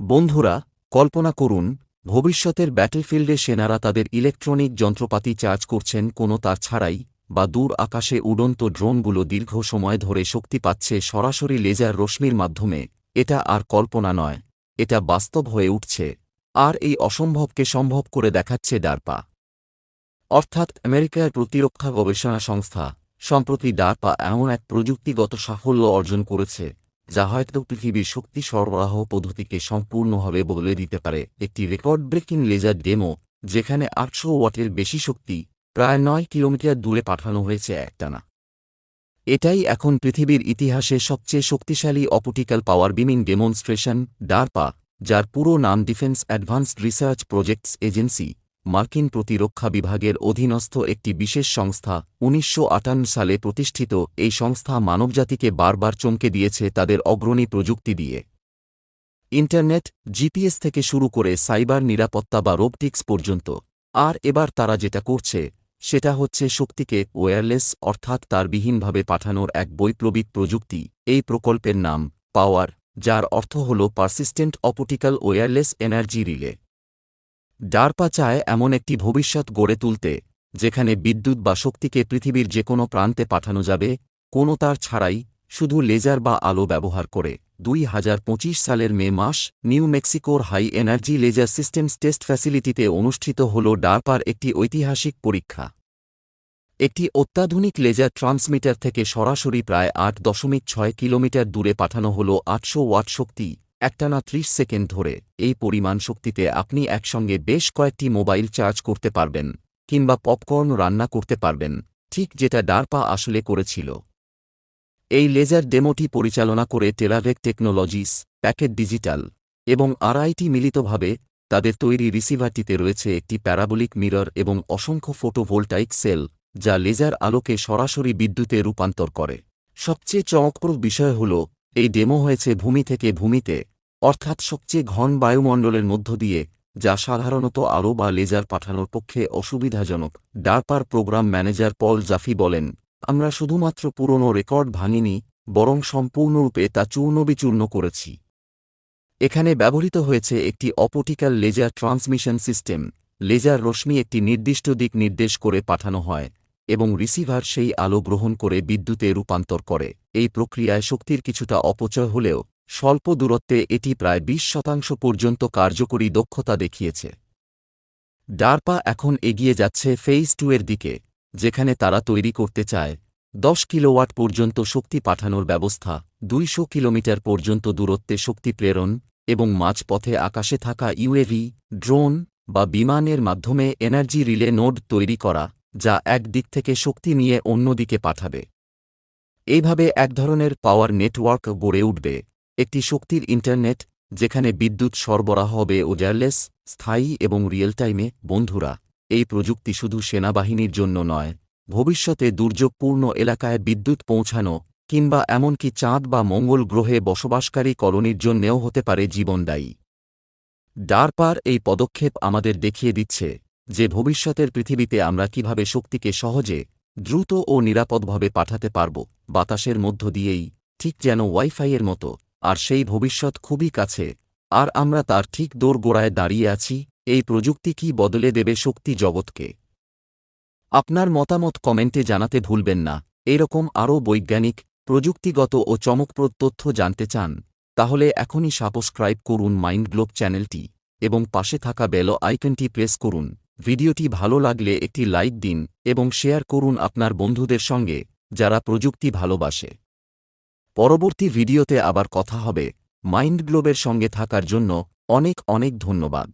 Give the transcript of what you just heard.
বন্ধুরা, কল্পনা করুন, ভবিষ্যতের ব্যাটেলফিল্ডে সেনারা তাদের ইলেকট্রনিক যন্ত্রপাতি চার্জ করছেন কোনো তার ছাড়াই বা দূর আকাশে উড়ন্ত ড্রোনগুলো দীর্ঘ সময় ধরে শক্তি পাচ্ছে সরাসরি লেজার রশ্মির মাধ্যমে, এটা আর কল্পনা নয়, এটা বাস্তব হয়ে উঠছে, আর এই অসম্ভবকে সম্ভব করে দেখাচ্ছে ডারপা অর্থাৎ আমেরিকার প্রতিরক্ষা গবেষণা সংস্থা, সম্প্রতি ডারপা এমন এক প্রযুক্তিগত সাফল্য অর্জন করেছে যা হয়তো পৃথিবীর শক্তি সরবরাহ পদ্ধতিকে সম্পূর্ণভাবে বদলে দিতে পারে। একটি রেকর্ড ব্রেকিং লেজার ডেমো, যেখানে আটশো ওয়াটের বেশি শক্তি, প্রায় নয় কিলোমিটার দূরে পাঠানো হয়েছে একটানা। এটাই এখন পৃথিবীর ইতিহাসে সবচেয়ে শক্তিশালী optical power beaming demonstration, DARPA, যার পুরো নাম defence advanced research projects agency. মার্কিন প্রতিরক্ষা বিভাগের অধীনস্থ একটি বিশেষ সংস্থা উনিশশো আটান্ন সালে প্রতিষ্ঠিত এই সংস্থা মানবজাতিকে বারবার চমকে দিয়েছে তাদের অগ্রণী প্রযুক্তি দিয়ে। ইন্টারনেট, জিপিএস থেকে শুরু করে সাইবার নিরাপত্তা বা রোবটিক্স পর্যন্ত। আর এবার তারা যেটা করছে, সেটা হচ্ছে শক্তিকে ওয়্যারলেস অর্থাৎ তার বিহীনভাবে পাঠানোর এক বৈপ্লবিক প্রযুক্তি। এই প্রকল্পের নাম, পাওয়ার, যার অর্থ হল persistent optical wireless energy relay. DARPA চায় এমন একটি ভবিষ্যৎ গড়ে তুলতে, যেখানে বিদ্যুৎ বা শক্তিকে পৃথিবীর যে কোনো প্রান্তে পাঠানো যাবে, কোনো তার ছাড়াই শুধু লেজার বা আলো ব্যবহার করে। দুই হাজার পঁচিশ সালের মে মাস নিউ মেক্সিকোর high energy laser systems test ফ্যাসিলিটিতে অনুষ্ঠিত হল ডারপার একটি ঐতিহাসিক পরীক্ষা। একটি অত্যাধুনিক লেজার ট্রান্সমিটার থেকে সরাসরি প্রায় আট দশমিক ছয় কিলোমিটার দূরে পাঠানো হল আটশো ওয়াট শক্তি। একটানা ত্রিশ সেকেন্ড ধরে, এই পরিমাণ শক্তিতে আপনি একসঙ্গে বেশ কয়েকটি মোবাইল চার্জ করতে পারবেন, কিংবা পপকর্ন রান্না করতে পারবেন, ঠিক যেটা ডারপা আসলে করেছিল। এই লেজার ডেমোটি পরিচালনা করে টেলাভেক টেকনোলজিস, প্যাকেট ডিজিটাল, এবং আরআইটি মিলিতভাবে, তাদের তৈরি রিসিভারটিতে রয়েছে একটি প্যারাবোলিক মিরর এবং অসংখ্য ফোটোভোল্টাইক সেল, যা লেজার আলোকে সরাসরি বিদ্যুতে রূপান্তর করে। সবচেয়ে চমকপ্রদ বিষয় হল, এই ডেমো হয়েছে ভূমি থেকে ভূমিতে অর্থাৎ সবচেয়ে ঘন বায়ুমণ্ডলের মধ্য দিয়ে, যা সাধারণত আলো বা লেজার পাঠানোর পক্ষে অসুবিধাজনক, ডারপার প্রোগ্রাম ম্যানেজার পল জাফি বলেন। আমরা শুধুমাত্র পুরনো রেকর্ড ভাঙিনি, বরং সম্পূর্ণরূপে তা চূর্ণবিচূর্ণ করেছি। এখানে ব্যবহৃত হয়েছে একটি optical laser transmission system. Laser রশ্মি একটি নির্দিষ্ট দিক নির্দেশ করে পাঠানো হয়, এবং রিসিভার সেই আলো গ্রহণ করে বিদ্যুতে রূপান্তর করে। এই প্রক্রিয়ায় শক্তির কিছুটা অপচয় হলেও স্বল্প দূরত্বে এটি প্রায় বিশ শতাংশ পর্যন্ত কার্যকরী দক্ষতা দেখিয়েছে। ডারপা এখন এগিয়ে যাচ্ছে ফেইজ টু এর দিকে, যেখানে তারা তৈরি করতে চায়। দশ কিলোওয়াট পর্যন্ত শক্তি পাঠানোর ব্যবস্থা, দুইশো কিলোমিটার পর্যন্ত দূরত্বে শক্তি প্রেরণ এবং মাঝপথে আকাশে থাকা ইউএভি, ড্রোন বা বিমানের মাধ্যমে এনার্জি রিলে নোড তৈরি করা, যা এক দিক থেকে শক্তি নিয়ে অন্যদিকে পাঠাবে। এইভাবে এক ধরনের পাওয়ার নেটওয়ার্ক গড়ে উঠবে। একটি শক্তির ইন্টারনেট, যেখানে বিদ্যুৎ সরবরাহ হবে ওজারলেস স্থায়ী এবং রিয়েল টাইমে বন্ধুরা। এই প্রযুক্তি শুধু সেনাবাহিনীর জন্য নয়, ভবিষ্যতে দুর্যোগপূর্ণ এলাকায় বিদ্যুৎ পৌঁছানো কিংবা এমনকি চাঁদ বা মঙ্গল গ্রহে বসবাসকারী কলোনির জন্যেও হতে পারে জীবনদায়ী। ডারপার এই পদক্ষেপ আমাদের দেখিয়ে দিচ্ছে যে ভবিষ্যতের পৃথিবীতে আমরা কীভাবে শক্তিকে সহজে, দ্রুত ও নিরাপদভাবে পাঠাতে পারব, বাতাসের মধ্য দিয়েই, ঠিক যেন ওয়াইফাইয়ের মতো। আর সেই ভবিষ্যৎ খুবই কাছে। আর আমরা তার ঠিক দোরগোড়ায় দাঁড়িয়ে আছি, এই প্রযুক্তি কি বদলে দেবে শক্তি জগৎকে? আপনার মতামত কমেন্টে জানাতে ভুলবেন না। এরকম আরও বৈজ্ঞানিক, প্রযুক্তিগত ও চমকপ্রদ তথ্য জানতে চান, তাহলে এখনই সাবস্ক্রাইব করুন মাইন্ড গ্লোব চ্যানেলটি এবং পাশে থাকা বেল আইকনটি প্রেস করুন। ভিডিওটি ভালো লাগলে একটি লাইক দিন এবং শেয়ার করুন আপনার বন্ধুদের সঙ্গে, যারা প্রযুক্তি ভালোবাসে। পরবর্তী ভিডিওতে আবার কথা হবে মাইন্ড গ্লোবের সঙ্গে থাকার জন্য অনেক অনেক ধন্যবাদ।